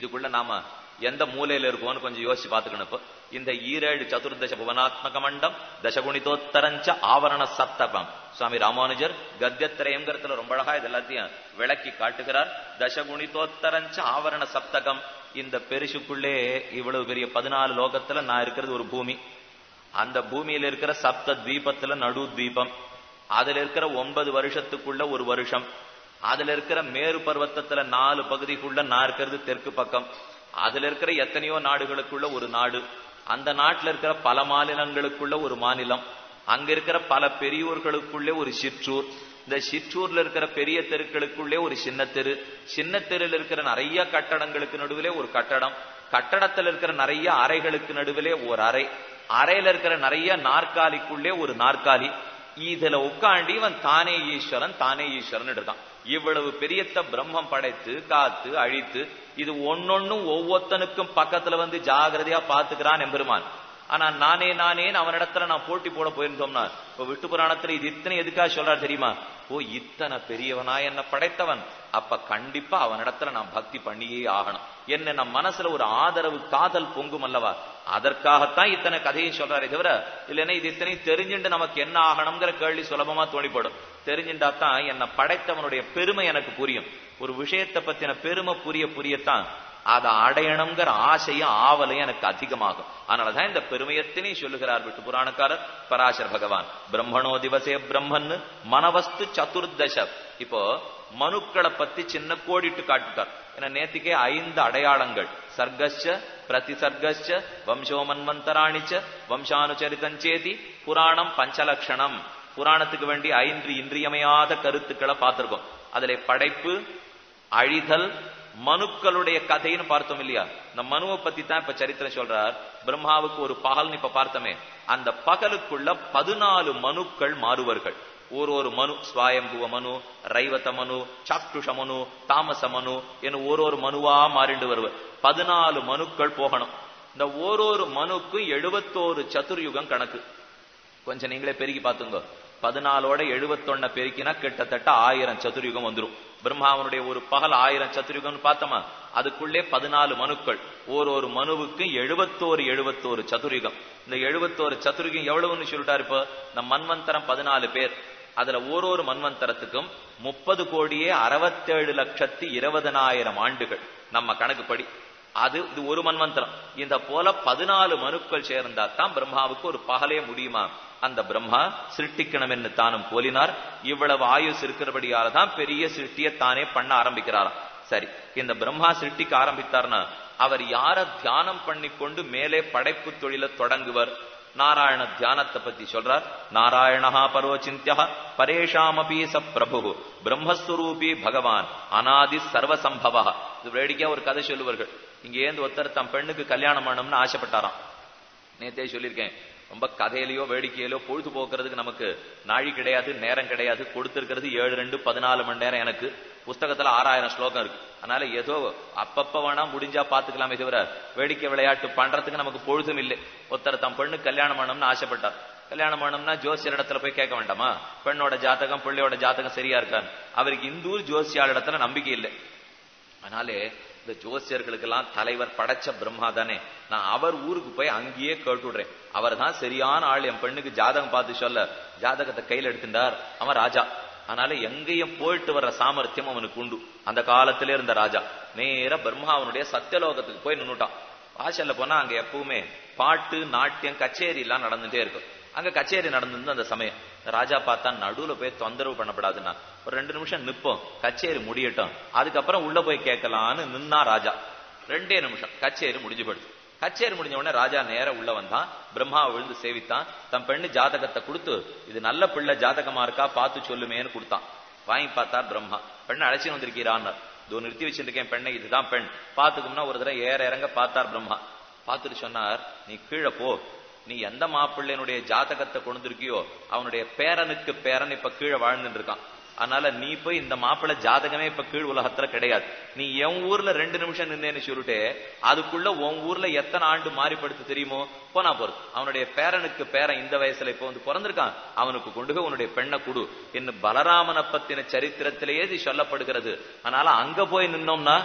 இதுக்குள்ள நாம எந்த மூலையில இருக்கோம்னு கொஞ்சம் யோசிச்சு பாத்துக்கணும் இப்போ. இந்த ஈரேழு சதுர்தச புவனாத்மக மண்டம் தசகுணிதோத்தரஞ்ச ஆவரண சப்தகம் சுவாமி ராமானுஜர் கத்தியத்திரயங்கிறதுல ரொம்ப அழகா இது எல்லாத்தையும் விளக்கி காட்டுகிறார். தசகுணிதோத்தரஞ்ச ஆவரண சப்தகம். இந்த பெருசுக்குள்ளே இவ்வளவு பெரிய பதினாலு லோகத்துல நான் இருக்கிறது ஒரு பூமி. அந்த பூமியில இருக்கிற சப்த தீபத்துல நடு தீபம் அதுல இருக்கிற ஒன்பது வருஷத்துக்குள்ள ஒரு வருஷம். அதுல இருக்கிற மேரு பர்வத்தத்துல நாலு பகுதிக்குள்ள நான் இருக்கிறது தெற்கு பக்கம். அதுல இருக்கிற எத்தனையோ நாடுகளுக்குள்ள ஒரு நாடு. அந்த நாட்டுல இருக்கிற பல மாநிலங்களுக்குள்ள ஒரு மாநிலம். அங்க இருக்கிற பல பெரியோர்களுக்குள்ளே ஒரு சிற்றூர். இந்த சிற்றூர்ல இருக்கிற பெரிய தெருக்களுக்குள்ளே ஒரு சின்ன தெரு. சின்ன தெருல இருக்கிற நிறைய கட்டடங்களுக்கு நடுவிலே ஒரு கட்டடம். கட்டடத்துல இருக்கிற நிறைய அறைகளுக்கு நடுவிலே ஒரு அறை. அறையில இருக்கிற நிறைய நாற்காலிக்குள்ளே ஒரு நாற்காலி. இதுல உட்காண்டி இவன் தானே ஈஸ்வரன் தானே ஈஸ்வரன் இருக்கான் இவ்வளவு பெரியத்த பிரம்மம் படைத்து காத்து அழித்து இது ஒன்னொன்னும் ஒவ்வொருத்தனுக்கும் பக்கத்துல வந்து ஜாகிரதையா பாத்துக்கிறான் எம்பெருமான். ஆனா நானே நானே அவனிடத்துல நான் போட்டி போட போயிருந்தோம்னா இப்ப விட்டு புராணத்துல இது இத்தனை எதுக்காக சொல்றாரு தெரியுமா? ஓ இத்தனை பெரியவனா என்ன படைத்தவன். அப்ப கண்டிப்பா அவனிடத்துல நான் பக்தி பண்ணியே ஆகணும். என்ன நம் மனசுல ஒரு ஆதரவு காதல் பொங்கும் அல்லவா? அதற்காகத்தான் இத்தனை கதையும் சொல்றாரே தவிர இல்லைன்னா இது இத்தனையும் தெரிஞ்சுட்டு நமக்கு என்ன ஆகணுங்கிற கேள்வி சுலபமா தோணிப்படும். தெரிஞ்சுட்டாதான் என்னை படைத்தவனுடைய பெருமை எனக்கு புரியும். ஒரு விஷயத்தை பத்தின பெருமை புரிய புரியத்தான். அதை அடையணுங்கிற ஆசையும் ஆவலையும் எனக்கு அதிகமாகும். அதனாலதான் இந்த பெருமையத்தினை சொல்லுகிறார் விட்டு புராணக்காரர் பராசர் பகவான். பிரம்மணோ திவசே பிரம்மன் மனவஸ்து சதுர்தச. இப்போ மனுக்களை பத்தி சின்ன கோடிட்டு காட்டுட்டார். ஏன்னா நேத்திக்கே ஐந்து அடையாளங்கள். சர்க்கஸ்ச பிரதிசர்க்கஸ்ச வம்சோ மன்வந்தராணிச்ச வம்சானுச்சரிதஞ்சேதி புராணம் பஞ்சலக்ஷணம். புராணத்துக்கு வேண்டி ஐந்து இன்றியமையாத கருத்துக்களை பார்த்திருக்கோம். அதுல படைப்பு அழிதல் மனுக்களுடைய கதைன்னு பார்த்தோம் இல்லையா? இந்த மனுவை பத்தி தான் இப்ப சரித்திரம் சொல்றார். பிரம்மாவுக்கு ஒரு பகல்னு இப்ப பார்த்தோமே. அந்த பகலுக்குள்ள பதினாலு மனுக்கள் மாறுவர்கள். ஒரு ஒரு மனு சுவாயம்புவ மனு ரைவத்த மனு சாக்டுஷ மனு தாமச மனு என ஒரு ஒரு மனுவா மாறிண்டு வருவர். பதினாலு மனுக்கள் போகணும். இந்த ஒரு ஒரு மனுக்கும் எழுபத்தோரு சதுர்யுகம் கணக்கு. கொஞ்சம் நீங்களே பெருகி பார்த்துங்க. பதினாலோட எழுபத்தொன்ன பெருக்கினா கிட்டத்தட்ட ஆயிரம் சதுர்யுகம் வந்துரும். பிரம்மாவனுடைய ஒரு பகல் ஆயிரம் சதுர்யுகம்னு பார்த்தோமா? அதுக்குள்ளே பதினாலு மனுக்கள். ஒரு ஒரு மனுவுக்கு எழுபத்தோரு எழுபத்தோரு சதுர்யுகம். இந்த எழுபத்தோரு சதுர்யுகம் எவ்வளவுன்னு சொல்லிட்டா இப்போ? இந்த மன்வந்தரம் பதினாலு பேர். அதுல ஒரு ஒரு மன்வந்தரத்துக்கும் முப்பது கோடியே அறுபத்தேழு லட்சத்தி இருபதனாயிரம் ஆண்டுகள். நம்ம கணக்குப்படி. அது இது ஒரு மன்வந்தரம் இந்த போல பதினாலு மனுக்கள் சேர்ந்தா தான் பிரம்மாவுக்கு ஒரு பகலே முடியுமா? அந்த பிரம்மா சிருஷ்டிக்கணும் என்று தானும் போலினார். இவ்வளவு ஆயுஸ் இருக்கிறபடியால தான் பெரிய சிருஷ்டியை தானே பண்ண ஆரம்பிக்கிறாராம். சரி இந்த பிரம்மா சிருஷ்டிக்க ஆரம்பித்தார்னா அவர் யார தியானம் பண்ணி கொண்டு மேலே படைப்பு தொழில தொடங்குவர்? நாராயண தியானத்தை பத்தி சொல்றார். நாராயணஹா பரோச்சிந்தியா பரேஷாமபி ச பிரபு பிரம்மஸ்வரூபி பகவான் அனாதி சர்வசம்பவா இது வேடிக்கையா ஒரு கதை சொல்லுவார்கள். இங்க ஏந்து ஒருத்தர் தம் பெண்ணுக்கு கல்யாணம் பண்ணணும்னு ஆசைப்பட்டாராம். நேத்தே சொல்லியிருக்கேன். ரொம்ப கதையிலயோ வேடிக்கையிலோ பொழுது போக்குறதுக்கு நமக்கு நாழி கிடையாது நேரம் கிடையாது. கொடுத்திருக்கிறது ஏழு ரெண்டு பதினாலு மணி நேரம் எனக்கு. புஸ்தகத்துல ஆறாயிரம் ஸ்லோகம் இருக்கு. அதனால ஏதோ அப்பப்ப வேணா முடிஞ்சா பாத்துக்கலாமே தவிர வேடிக்கை விளையாட்டு பண்றதுக்கு நமக்கு பொழுதும் இல்லை. ஒருத்தர் தம் பெண்ணு கல்யாணம் பண்ணணும்னு ஆசைப்பட்டார். கல்யாணம் பண்ணோம்னா ஜோசியர் இடத்துல போய் கேட்க வேண்டாமா? பெண்ணோட ஜாதகம் பிள்ளையோட ஜாதகம் சரியா இருக்கான்னு. அவருக்கு இந்தூர் ஜோசியார் இடத்துல நம்பிக்கை இல்லை. அதனாலே இந்த ஜோசியர்களுக்கெல்லாம் தலைவர் படைச்ச பிரம்மா தானே. நான் அவர் ஊருக்கு போய் அங்கேயே கேட்டுடுறேன். அவர் தான் சரியான ஆள். என் பெண்ணுக்கு ஜாதகம் பார்த்து சொல்ல. ஜாதகத்தை கையில் எடுத்துட்டார். அவன் ராஜா. அதனால எங்கேயும் போயிட்டு வர்ற சாமர்த்தியம் அவனுக்கு உண்டு. அந்த காலத்திலே இருந்த ராஜா. நேர பிரம்மாவனுடைய சத்தியலோகத்துக்கு போய் நின்னுட்டான். வாசல்ல போனா அங்க எப்பவுமே பாட்டு நாட்டியம் கச்சேரி எல்லாம் நடந்துட்டே இருக்கும். அங்க கச்சேரி நடந்திருந்த அந்த சமயம். ராஜா பார்த்தா நடுவுல போய் தொந்தரவு பண்ணப்படாதுன்னா ஒரு ரெண்டு நிமிஷம் நிப்போம். கச்சேரி முடியட்டும். அதுக்கப்புறம் உள்ள போய் கேட்கலான்னு நின்னா ராஜா. ரெண்டே நிமிஷம். கச்சேரி முடிஞ்சு போயிடுது கச்சேரி முடிஞ்ச உடனே ராஜா நேர உள்ள வந்தான். பிரம்மாவை விழுந்து சேவித்தான். தம் பெண்ணு ஜாதகத்தை கொடுத்து இது நல்ல பிள்ளை ஜாதகமா இருக்கா? பார்த்து சொல்லுமேன்னு கொடுத்தான். வாங்கி பார்த்தார் பிரம்மா. பெண்ணை அழைச்சின்னு வந்திருக்கிறான்னார் இதோ நிறுத்தி வச்சிருக்கேன் பெண்ணை இதுதான் பெண். பாத்துக்கும்னா ஒரு தடவை ஏற இறங்க பார்த்தார் பிரம்மா. பார்த்துட்டு சொன்னார் நீ கீழே போ. நீ எந்த மாப்பிள்ளையனுடைய ஜாதகத்தை கொண்டிருக்கியோ அவனுடைய பேரனுக்கு பேரன் இப்ப கீழே வாழ்ந்துட்டு இருக்கான் அதனால நீ போய் இந்த மாப்பிள்ளை ஜாதகமே இப்ப கீழ் உலகத்துல கிடையாது. நீ என் ஊர்ல ரெண்டு நிமிஷம் நின்னேன்னு சொல்லிட்டு அதுக்குள்ள உன் ஊர்ல எத்தனை ஆண்டு மாறிப்படுத்து தெரியுமோ போனா போறது அவனுடைய பேரனுக்கு பேரன் இந்த வயசுல இப்ப வந்து பிறந்திருக்கான். அவனுக்கு கொண்டு போய் உன்னுடைய பெண்ணை கொடு என்ன பலராமனை பத்தின சரித்திரத்திலேயே இது சொல்லப்படுகிறது. அதனால அங்க போய் நின்னோம்னா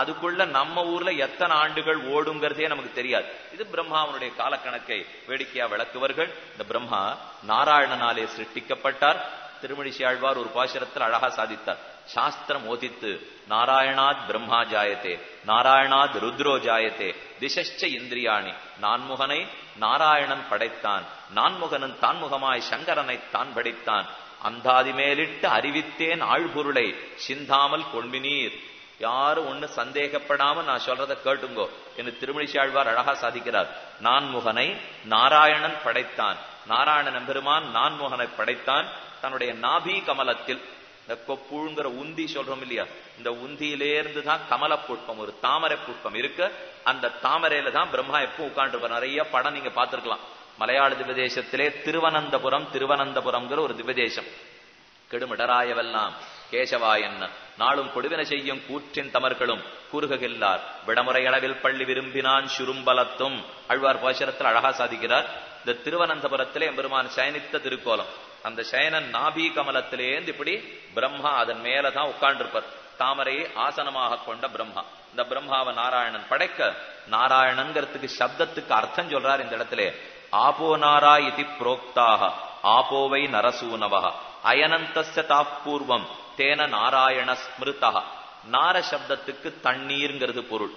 அதுக்குள்ள நம்ம ஊர்ல எத்தனை ஆண்டுகள் ஓடுங்கிறதே நமக்கு தெரியாது. இது பிரம்மாவனுடைய காலக்கணக்கை வேடிக்கையா விளக்குவர்கள் இந்த பிரம்மா நாராயணனாலே சிருஷ்டிக்கப்பட்டார். திருமணிசி ஆழ்வார் ஒரு பாசுரத்தில் அழகா சாதித்தார். சாஸ்திரம் ஓதித்து நாராயணாத் பிரம்மா ஜாயத்தே நாராயணாத் ருத்ரோ ஜாயத்தே திசஷ்ச இந்திரியாணி நான்முகனை நாராயணன் படைத்தான் நான்முகனன் தான்முகமாய் சங்கரனை தான் படைத்தான். அந்தாதி மேலிட்டு அறிவித்தேன் ஆழ்பொருளை சிந்தாமல் கொள்மினீர். யாரும் ஒண்ணு சந்தேகப்படாம நான் சொல்றத கேட்டுங்கோ. என்று திருமணிசி ஆழ்வார் அழகா சாதிக்கிறார். நான்முகனை நாராயணன் படைத்தான். நாராயணன் பெருமான் நான்முகனை படைத்தான். தன்னுடைய நாபி கமலத்தில். இந்த கொப்புழுங்கிற உந்தி சொல்றோம் இல்லையா? இந்த உந்தியிலேருந்து தான் கமல புட்பம் ஒரு தாமரை புட்பம் இருக்கு. அந்த தாமரையில தான் பிரம்மா எப்போ உட்காந்துருப்பார் நிறைய படம் நீங்க பாத்துருக்கலாம் மலையாள திவதேசத்திலே திருவனந்தபுரம் திருவனந்தபுரம்ங்கிற ஒரு திவதேசம் கெடுமிடராயவெல்லாம் கேசவாயன்ன நாளும் கொடுவின செய்யும் கூற்றின் தமர்களும் கூறுகின்றார் விடமுறை அளவில் பள்ளி விரும்பினான் சுரும்பலத்தும். அழ்வார் பாசரத்தில் அழகா சாதிக்கிறார். இந்த திருவனந்தபுரத்திலே எம்பெருமான் சயனித்த திருக்கோலம். அந்த சயனன் நாபி கமலத்திலேந்து இப்படி பிரம்மா அதன் மேலதான் உட்கார்ந்திருப்பார். தாமரையை ஆசனமாக கொண்ட பிரம்மா. இந்த பிரம்மாவை நாராயணன் படைக்க நாராயணங்கிறதுக்கு சப்தத்துக்கு அர்த்தம் சொல்றார் இந்த இடத்துல. ஆபோ நாரா இதி புரோக்தாக ஆபோவை நரசூனவக அயனந்தஸ்ய தாப்பூர்வம் தேன நாராயண ஸ்மிருதா. நார சப்தத்துக்கு தண்ணீர்ங்கிறது பொருள்.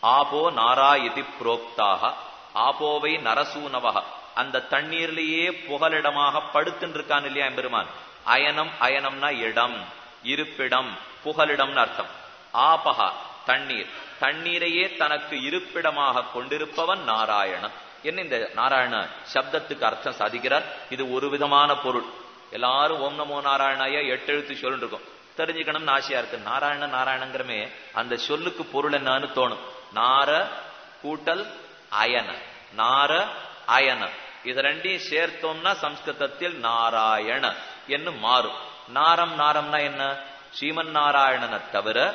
ஆபோ நாராயதி புரோக்தாக. ஆபோவை நரசூனவக. அந்த தண்ணீர்லயே புகலிடமாக படுத்துன்னு இருக்கான் இல்லையா எம்பெருமான்? அயனம் அயனம்னா இடம் இருப்பிடம் புகலிடம்னு அர்த்தம். ஆபகா தண்ணீர். தண்ணீரையே தனக்கு இருப்பிடமாக கொண்டிருப்பவன் நாராயணன். என்ன இந்த நாராயண சப்தத்துக்கு அர்த்தம் சாதிக்கிறார்? இது ஒரு விதமான பொருள். எல்லாரும் ஓம் நமோ நாராயணாய எட்டு எழுத்து சொல்லிட்டு இருக்கும். தெரிஞ்சுக்கணும்னு ஆசையா இருக்கு. நாராயண நாராயணங்கிறமே அந்த சொல்லுக்கு பொருள் என்னன்னு தோணும். நார கூட்டல் அயன. நார அயன. இது ரெண்டையும் சேர்த்தோம்னா சம்ஸ்கிருதத்தில் நாராயண என்று மாறும். நாரம் நாரம்னா என்ன? ஸ்ரீமன் நாராயணனை தவிர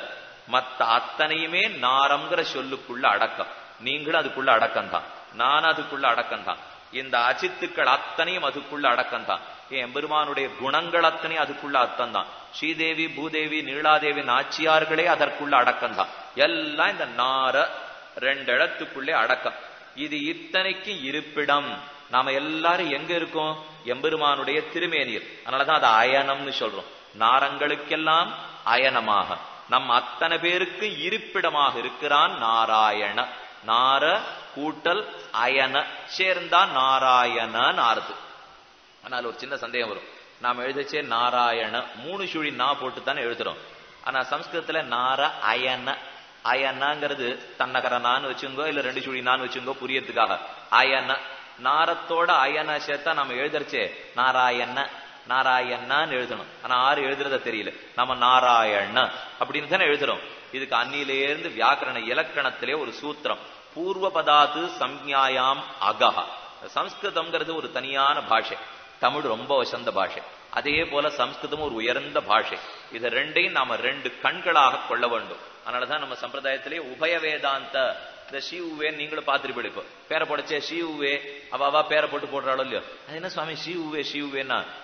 மத்த அத்தனையுமே நாரம்ங்கிற சொல்லுக்குள்ள அடக்கம். நீங்களும் அதுக்குள்ள அடக்கம் தான் நான் அதுக்குள்ள அடக்கம் தான் இந்த அஜித்துக்கள் அத்தனையும் அதுக்குள்ள அடக்கம் தான் என் பெருமானுடைய குணங்கள் அத்தனையும் அதுக்குள்ள அர்த்தம் தான் ஸ்ரீதேவி பூதேவி நீலாதேவி நாச்சியார்களே அதற்குள்ள அடக்கம் தான் எல்லாம் இந்த நார ரெண்டு இடத்துக்குள்ளே அடக்கம். இது இத்தனைக்கும் இருப்பிடம். நாம எல்லாரும் எங்க இருக்கோம்? எம்பெருமானுடைய திருமேனியர் அதனாலதான் அது அயனம்னு சொல்றோம். நாரங்களுக்கெல்லாம் அயனமாக. நம் அத்தனை பேருக்கு இருப்பிடமாக இருக்கிறான் நாராயண. நார கூட்டல் அயன. சேர்ந்தா நாராயணன் ஆறுது. ஆனால் ஒரு சின்ன சந்தேகம் வரும். நாம் எழுதச்சே நாராயண. மூணு சுழி நா போட்டு தானே எழுதுறோம். ஆனா சம்ஸ்கிருதத்துல நார அயன. அயனங்கிறது தன்னகரனான்னு வச்சுங்கோ இல்ல ரெண்டு சுழி நான் வச்சுங்கோ புரியறதுக்காக. அயன. நாரத்தோட அயன சேர்த்தா நம்ம எழுதறச்சே நாராயண. நாராயணான்னு எழுதணும். ஆனா ஆறு எழுதுறத தெரியல. நம்ம நாராயண அப்படின்னு தானே எழுதுறோம். இதுக்கு அன்னிலேருந்து வியாக்கரண இலக்கணத்திலே ஒரு சூத்திரம். பூர்வ பதாத்து சம்ஞாயாம் அகஹ. சம்ஸ்கிருதம்ங்கிறது ஒரு தனியான பாஷை. தமிழ் ரொம்ப வசந்த பாஷை. அதே போல சம்ஸ்கிருதம் ஒரு உயர்ந்த பாஷை. இதை ரெண்டையும் நாம ரெண்டு கண்களாக கொள்ள வேண்டும். அதனாலதான் நம்ம சம்பிரதாயத்திலே உபய வேதாந்த இந்த ஷி நீங்களும் பார்த்துட்டு இப்போ. பேரை போடச்சே ஷி உவே அவ அவ பேரை போட்டு போடுறாளோ இல்லையோ? அது என்ன சுவாமி ஷி உவே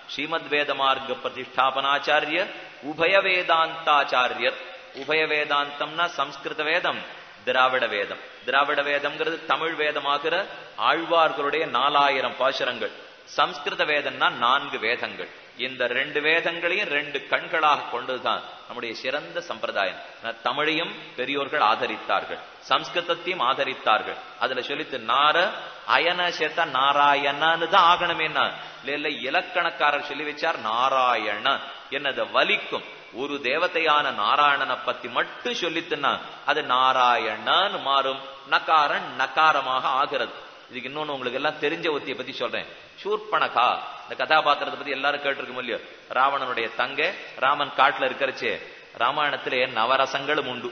ஸ்ரீமத் வேத மார்க்க பிரதிஷ்டாபனாச்சாரிய உபய வேதாந்தாச்சாரியர். உபய வேதாந்தம்னா சம்ஸ்கிருத வேதம் திராவிட வேதம். திராவிட வேதம்ங்கிறது தமிழ் வேதமாகிற ஆழ்வார்களுடைய நாலாயிரம் பாசுரங்கள். சம்ஸ்கிருத வேதம்னா நான்கு வேதங்கள். இந்த ரெண்டு வேதங்களையும் ரெண்டு கண்களாக கொண்டதுதான் நம்முடைய சிறந்த சம்பிரதாயம். தமிழையும் பெரியோர்கள் ஆதரித்தார்கள். சம்ஸ்கிருதத்தையும் ஆதரித்தார்கள். அதுல சொல்லித்து நார அயன சேர்த்தா நாராயணன்னு தான் ஆகணுமே இல்ல இலக்கணக்காரர் சொல்லி வச்சார் நாராயண. என்னது வலிக்கும்? ஒரு தேவதையான நாராயணனை பத்தி மட்டும் சொல்லித்துனா அது நாராயணன்னு மாறும். நகாரன் நகாரமாக ஆகிறது. இதுக்கு இன்னொன்னு உங்களுக்கு எல்லாம் தெரிஞ்ச ஒத்தியை பத்தி சொல்றேன். சூர்பணகா இந்த கதாபாத்திரத்தை பத்தி எல்லாரும் கேட்டிருக்கோம் இல்லையோ? ராவணனுடைய தங்க ராமன் காட்டுல இருக்கிறச்சே ராமாயணத்திலே நவரசங்களும் உண்டு.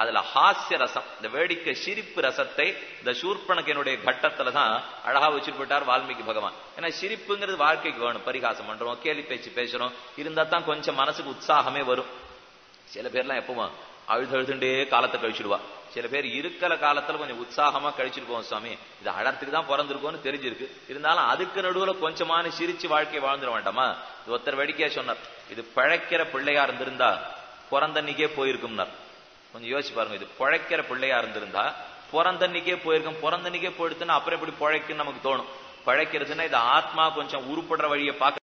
அதுல ஹாஸ்ய ரசம் இந்த வேடிக்கை சிரிப்பு ரசத்தை இந்த சூர்பனகனுடைய கட்டத்துல தான் அழகா வச்சுட்டு போயிட்டார் வால்மீகி பகவான். ஏன்னா சிரிப்புங்கிறது வாழ்க்கைக்கு வேணும் பரிகாசம் பண்றோம் கேலி பேச்சு பேசுறோம் இருந்தா தான் கொஞ்சம் மனசுக்கு உற்சாகமே வரும். சில பேர்லாம் எப்பவும் அழுது அழுதுண்டே காலத்தை கழிச்சுடுவா. சில பேர் இருக்கிற காலத்துல கொஞ்சம் உற்சாகமா கழிச்சிட்டு போவோம் சுவாமி இது அழறதுக்கு தான் பிறந்திருக்கோம்னு தெரிஞ்சிருக்கு. இருந்தாலும் அதுக்கு நடுவுல கொஞ்சமான சிரிச்சு வாழ்க்கை வாழ்ந்துட வேண்டாமா? இது ஒருத்தர் வேடிக்கையா சொன்னார். இது பழைக்கிற பிள்ளையா இருந்திருந்தா பிறந்தன்னைக்கே போயிருக்கும்னார். கொஞ்சம் யோசிச்சு பாருங்க இது பிழைக்கிற பிள்ளையா இருந்திருந்தா பிறந்தன்னைக்கே போயிருக்கும். பிறந்தன்னைக்கே போயிடுத்துன்னா அப்புறம் எப்படி பிழைக்குன்னு நமக்கு தோணும். பழைக்கிறதுன்னா இது ஆத்மா கொஞ்சம் உருப்படுற வழியை பார்க்க